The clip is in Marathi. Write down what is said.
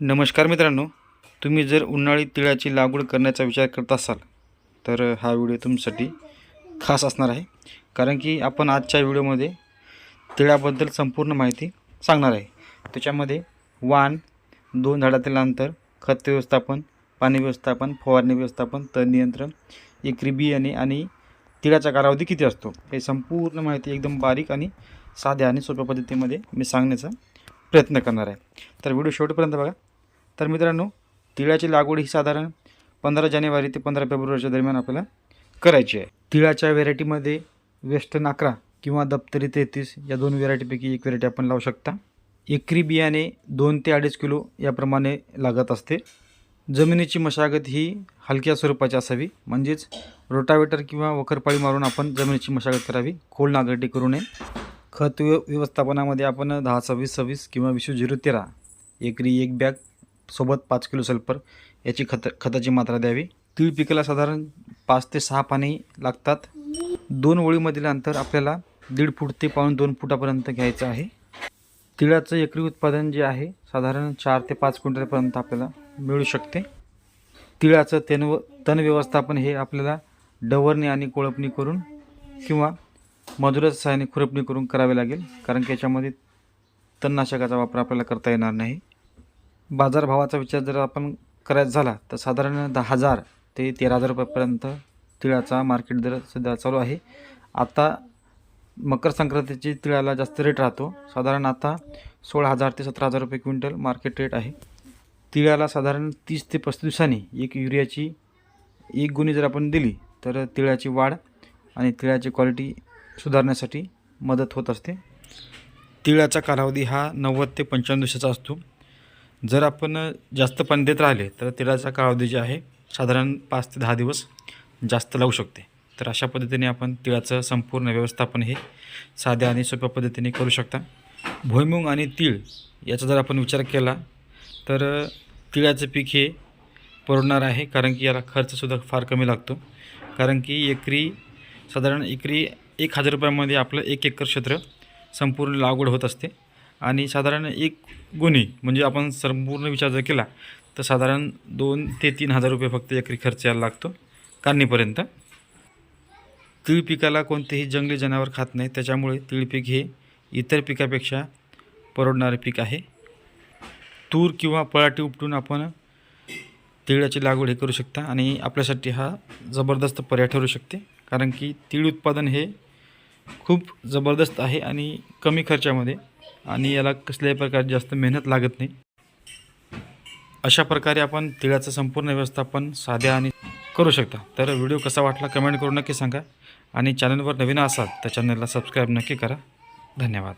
नमस्कार मित्रांनो तुम्ही जर उन्हाळी तिळाची लागवड करण्याचा विचार करत असाल तर हा व्हिडिओ तुमच्यासाठी खास असणार आहे. कारण की आपण आजच्या व्हिडिओमध्ये तिळाबद्दल संपूर्ण माहिती सांगणार आहे. त्याच्यामध्ये वाण दोन झाडातील अंतर खत व्यवस्थापन पाणी व्यवस्थापन फवारणी व्यवस्थापन तण नियंत्रण एकरी बियाणे आणि तिळाचा कालावधी किती असतो हे संपूर्ण माहिती एकदम बारीक आणि साध्या आणि सोप्या पद्धतीमध्ये मी सांगण्याचा प्रयत्न करणार आहे. तर व्हिडिओ शेवटपर्यंत बघा. तर मित्रांनो तिळाची लागवड ही साधारण पंधरा जानेवारी ते पंधरा फेब्रुवारीच्या दरम्यान आपल्याला करायची आहे. तिळाच्या व्हेरायटीमध्ये वेस्टर्न अकरा किंवा दप्तरी तेहतीस या दोन व्हेरायटीपैकी एक व्हेरायटी आपण लावू शकता. एकरी बियाणे दोन ते अडीच किलो याप्रमाणे लागत असते. जमिनीची मशागत ही हलक्या स्वरूपाची असावी. म्हणजेच रोटावेटर किंवा वखरपाळी मारून आपण जमिनीची मशागत करावी. खोल नागरटी करू नये. खत व्य व्यवस्थापनामध्ये आपण दहा सव्वीस सव्वीस किंवा विश्व झिरो तेरा एकरी एक बॅग सोबत पाच किलो सल्फर याची खत खताची मात्रा द्यावी. तीळ पिकाला साधारण पाच ते सहा पाणी लागतात. दोन ओळीमधील अंतर आपल्याला दीड फूट ते पाहून दोन फुटापर्यंत घ्यायचं आहे. तिळाचं एकरी उत्पादन जे आहे साधारण चार ते पाच क्विंटलपर्यंत आपल्याला मिळू शकते. तिळाचं तण तण व्यवस्थापन हे आपल्याला डवरणी आणि कोळपणी करून किंवा मजुराच्या सहाय्याने खुरपणी करून करावे लागेल कारण की याच्यामध्ये तणनाशकाचा वापर आपल्याला करता येणार नाही. बाजारभावाचा विचार जर आपण करायचा झाला तर साधारण दहा हजार ते तेरा हजार रुपयापर्यंत तिळाचा मार्केट दर सध्या चालू आहे. आता मकर संक्रांतीची तिळाला जास्त रेट राहतो. साधारण आता सोळा हजार ते सतरा हजार रुपये क्विंटल मार्केट रेट आहे. तिळाला साधारण तीस ते पस्तीस दिवसांनी एक युरियाची एक गुणी जर आपण दिली तर तिळाची वाढ आणि तिळाची क्वालिटी सुधारण्यासाठी मदत होत असते. तिळाचा कालावधी हा नव्वद ते पंच्याण्णव दिवसाचा असतो. जर आपण जास्त पाणी देत राहिले तर तिळाचा कालावधी जे आहे साधारण पाच ते दहा दिवस जास्त लागू शकते. तर अशा पद्धतीने आपण तिळाचं संपूर्ण व्यवस्थापन हे साध्या आणि सोप्या पद्धतीने करू शकता. भुईमुंग आणि तीळ याचा जर आपण विचार केला तर तिळाचं पीक हे परवडणार आहे कारण की याला खर्चसुद्धा फार कमी लागतो. कारण की एकरी साधारण एकरी एक हजार रुपयामध्ये आपलं एक एकर क्षेत्र संपूर्ण लागवड होत असते. आणि साधारण एक गुणी म्हणजे आपण संपूर्ण विचार जर केला तर साधारण दोन ते तीन हजार रुपये फक्त एकरी खर्च यायला लागतो काढणीपर्यंत. तीळ पिकाला कोणतेही जंगली जनावर खात नाही त्याच्यामुळे तीळ पीक हे इतर पिकापेक्षा परवडणारे पीक आहे. तूर किंवा पळाटी उपटून आपण तिळाची लागवड हे करू शकता आणि आपल्यासाठी हा जबरदस्त पर्याय ठरू शकते कारण की तीळ उत्पादन हे खूप जबरदस्त आहे आणि कमी खर्चामध्ये आणि याला कसल्याही प्रकारची जास्त मेहनत लागत नाही. अशा प्रकारे आपण तिळाचं संपूर्ण व्यवस्थापन साध्या आणि करू शकता. तर व्हिडिओ कसा वाटला कमेंट करून नक्की सांगा आणि चॅनलवर नवीन असाल तर चॅनलला सबस्क्राईब नक्की करा. धन्यवाद.